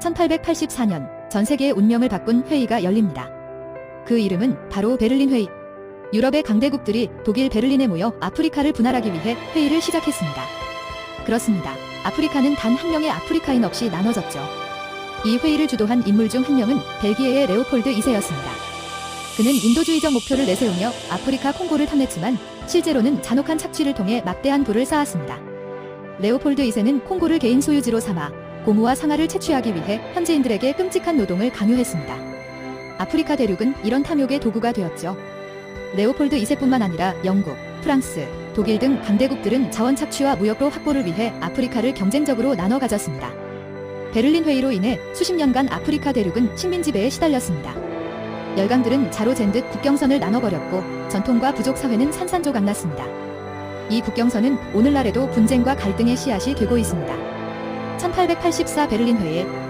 1884년 전 세계의 운명을 바꾼 회의가 열립니다. 그 이름은 바로 베를린 회의. 유럽의 강대국들이 독일 베를린에 모여 아프리카를 분할하기 위해 회의를 시작했습니다. 그렇습니다. 아프리카는 단 한 명의 아프리카인 없이 나눠졌죠. 이 회의를 주도한 인물 중 한 명은 벨기에의 레오폴드 2세였습니다. 그는 인도주의적 목표를 내세우며 아프리카 콩고를 탐냈지만 실제로는 잔혹한 착취를 통해 막대한 부를 쌓았습니다. 레오폴드 2세는 콩고를 개인 소유지로 삼아 고무와 상아를 채취하기 위해 현지인들에게 끔찍한 노동을 강요했습니다. 아프리카 대륙은 이런 탐욕의 도구가 되었죠. 레오폴드 2세뿐만 아니라 영국, 프랑스, 독일 등 강대국들은 자원 착취와 무역로 확보를 위해 아프리카를 경쟁적으로 나눠 가졌습니다. 베를린 회의로 인해 수십 년간 아프리카 대륙은 식민 지배에 시달렸습니다. 열강들은 자로 잰 듯 국경선을 나눠버렸고 전통과 부족 사회는 산산조각 났습니다. 이 국경선은 오늘날에도 분쟁과 갈등의 씨앗이 되고 있습니다. 1884 베를린 회의에